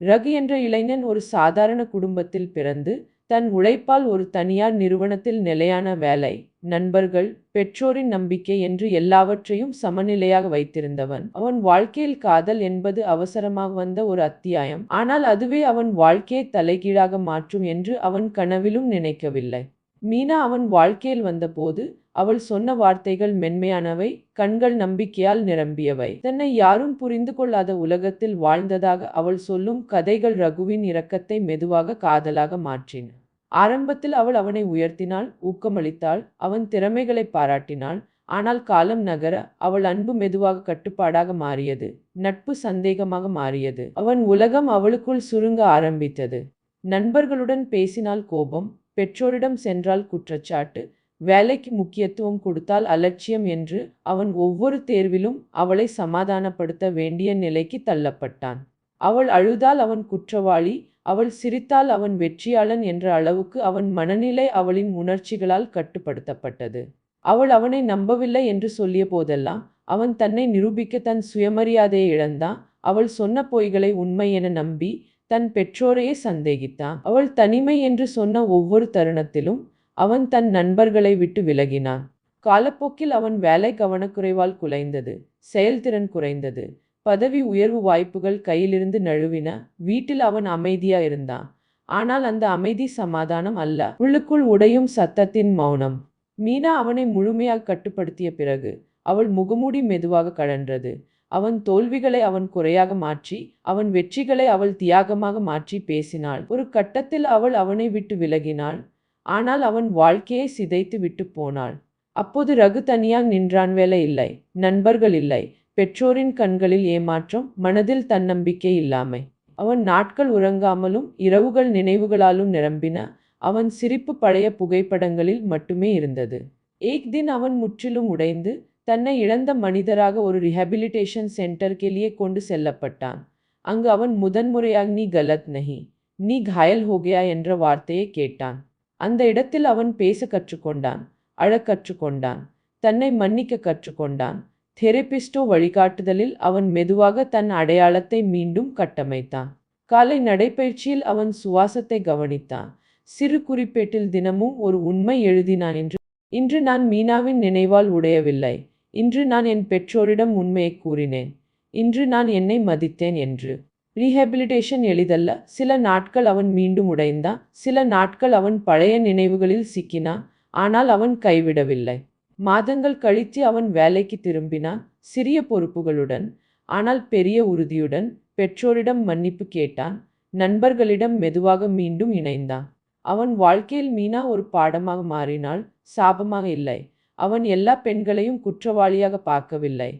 ரகு என்ற இளைஞன் ஒரு சாதாரண குடும்பத்தில் பிறந்து தன் உழைப்பால் ஒரு தனியார் நிறுவனத்தில் நிலையான வேலை நண்பர்கள் பெற்றோரின் நம்பிக்கை என்று எல்லாவற்றையும் சமநிலையாக வைத்திருந்தவன். அவன் வாழ்க்கையில் காதல் என்பது அவசரமாக வந்த ஒரு அத்தியாயம். ஆனால் அதுவே அவன் வாழ்க்கையை தலைகீழாக மாற்றும் என்று அவன் கனவிலும் நினைக்கவில்லை. மீனா அவன் வாழ்க்கையில் வந்தபோது அவள் சொன்ன வார்த்தைகள் மென்மையானவை கண்கள் நம்பிக்கையால் நிரம்பியவை. தன்னை யாரும் புரிந்து கொள்ளாத உலகத்தில் வாழ்ந்ததாக அவள் சொல்லும் கதைகள் ரகுவின் இரக்கத்தை மெதுவாக காதலாக மாற்றின. ஆரம்பத்தில் அவள் அவனை உயர்த்தினாள் ஊக்கமளித்தாள் அவன் திறமைகளை பாராட்டினாள். ஆனால் காலம் நகர அவள் அன்பு மெதுவாக கட்டுப்பாடாக மாறியது நட்பு சந்தேகமாக மாறியது. அவன் உலகம் அவளுக்குள் சுருங்க ஆரம்பித்தது. நண்பர்களுடன் பேசினால் கோபம் பெற்றோரிடம் சென்றால் குற்றச்சாட்டு வேலைக்கு முக்கியத்துவம் கொடுத்தால் அலட்சியம் என்று அவன் ஒவ்வொரு தேர்விலும் அவளை சமாதானப்படுத்த வேண்டிய நிலைக்கு தள்ளப்பட்டான். அவள் அழுதால் அவன் குற்றவாளி அவள் சிரித்தால் அவன் வெற்றியாளன் என்ற அளவுக்கு அவன் மனநிலை அவளின் உணர்ச்சிகளால் கட்டுப்படுத்தப்பட்டது. அவள் அவனை நம்பவில்லை என்று சொல்லிய போதெல்லாம் அவன் தன்னை நிரூபிக்க தன் சுயமரியாதையை இழந்தான். அவள் சொன்ன பொய்களை உண்மை என நம்பி தன் பெற்றோரையே சந்தேகித்தான். அவள் தனிமை என்று சொன்ன ஒவ்வொரு தருணத்திலும் அவன் தன் நண்பர்களை விட்டு விலகினான். காலப்போக்கில் அவன் வேலை கவனக்குறைவால் குலைந்தது செயல்திறன் குறைந்தது. பதவி உயர்வு வாய்ப்புகள் கையிலிருந்து நழுவின வீட்டில் அவன் அமைதியா இருந்தான். ஆனால் அந்த அமைதி சமாதானம் அல்ல. உள்ளுக்குள் உடையும் சத்தத்தின் மௌனம். மீனா அவனை முழுமையாக கட்டுப்படுத்திய பிறகு அவள் முகமூடி மெதுவாக கழன்றது. அவன் தோல்விகளை அவன் குறையாக மாற்றி அவன் வெற்றிகளை அவள் தியாகமாக மாற்றி பேசினாள். ஒரு கட்டத்தில் அவள் அவனை விட்டு விலகினாள். ஆனால் அவன் வாழ்க்கையை சிதைத்து விட்டு போனாள். அப்போது ரகு தனியாக நின்றான் வேலை இல்லை நண்பர்கள் இல்லை பெற்றோரின் கண்களில் ஏமாற்றம் மனதில் தன்னம்பிக்கை இல்லாமை. அவன் நாட்கள் உறங்காமலும் இரவுகள் நினைவுகளாலும் நிரம்பின அவன் சிரிப்பு பழைய புகைப்படங்களில் மட்டுமே இருந்தது. ஏக் தின் அவன் முற்றிலும் உடைந்து தன்னை இழந்த மனிதராக ஒரு ரிஹபிலிட்டேஷன் சென்டர் கெளியே கொண்டு செல்லப்பட்டான். அங்கு அவன் முதன்முறையாக நீ கலத் நஹி நீ காயல் ஹோகியா என்ற வார்த்தையை கேட்டான். அந்த இடத்தில் அவன் பேச கற்றுக்கொண்டான் அழக் கற்றுக்கொண்டான் தன்னை மன்னிக்க கற்றுக்கொண்டான். தெரபிஸ்டோ வழிகாட்டுதலில் அவன் மெதுவாக தன் அடையாளத்தை மீண்டும் கட்டமைத்தான். காலை நடைப்பயிற்சியில் அவன் சுவாசத்தை கவனித்தான். சிறு குறிப்பேட்டில் தினமும் ஒரு உண்மை எழுதினான் என்று இன்று நான் மீனாவின் நினைவால் உடையவில்லை. இன்று நான் என் பெற்றோரிடம் உண்மையை கூறினேன். இன்று நான் என்னை மதித்தேன் என்று. ரீஹபிலிட்டேஷன் எளிதல்ல. சில நாட்கள் அவன் மீண்டும் உடைந்தான். சில நாட்கள் அவன் பழைய நினைவுகளில் சிக்கினான். ஆனால் அவன் கைவிடவில்லை. மாதங்கள் கழித்து அவன் வேலைக்கு திரும்பினான். சிறிய பொறுப்புகளுடன் ஆனால் பெரிய உறுதியுடன் பெற்றோரிடம் மன்னிப்பு கேட்டான். நண்பர்களிடம் மெதுவாக மீண்டும் இணைந்தான். அவன் வாழ்க்கையில் மீனா ஒரு பாடமாக மாறினாள் சாபமாக இல்லை. அவன் எல்லா பெண்களையும் குற்றவாளியாக பார்க்கவில்லை.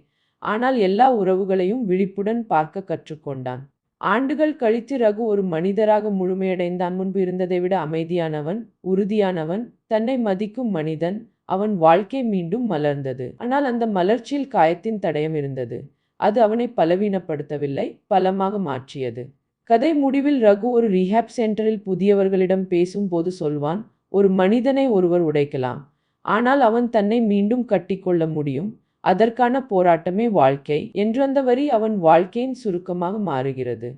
ஆனால் எல்லா உறவுகளையும் விழிப்புடன் பார்க்க கற்றுக்கொண்டான். ஆண்டுகள் கழித்து ரகு ஒரு மனிதராக முழுமையடைந்தான் முன்பு இருந்ததை விட அமைதியானவன் உறுதியானவன் தன்னை மதிக்கும் மனிதன் அவன் வாழ்க்கை மீண்டும் மலர்ந்தது. ஆனால் அந்த மலர்ச்சியில் காயத்தின் தடயம் இருந்தது. அது அவனை பலவீனப்படுத்தவில்லை பலமாக மாற்றியது. கதை முடிவில் ரகு ஒரு ரீஹாப் சென்டரில் புதியவர்களிடம் பேசும்போது சொல்வான் ஒரு மனிதனை ஒருவர் உடைக்கலாம். ஆனால் அவன் தன்னை மீண்டும் கட்டிக்கொள்ள முடியும். அதற்கான போராட்டமே வாழ்க்கை. என்று அந்த வரி அவன் வாழ்க்கையின் சுருக்கமாக மாறுகிறது.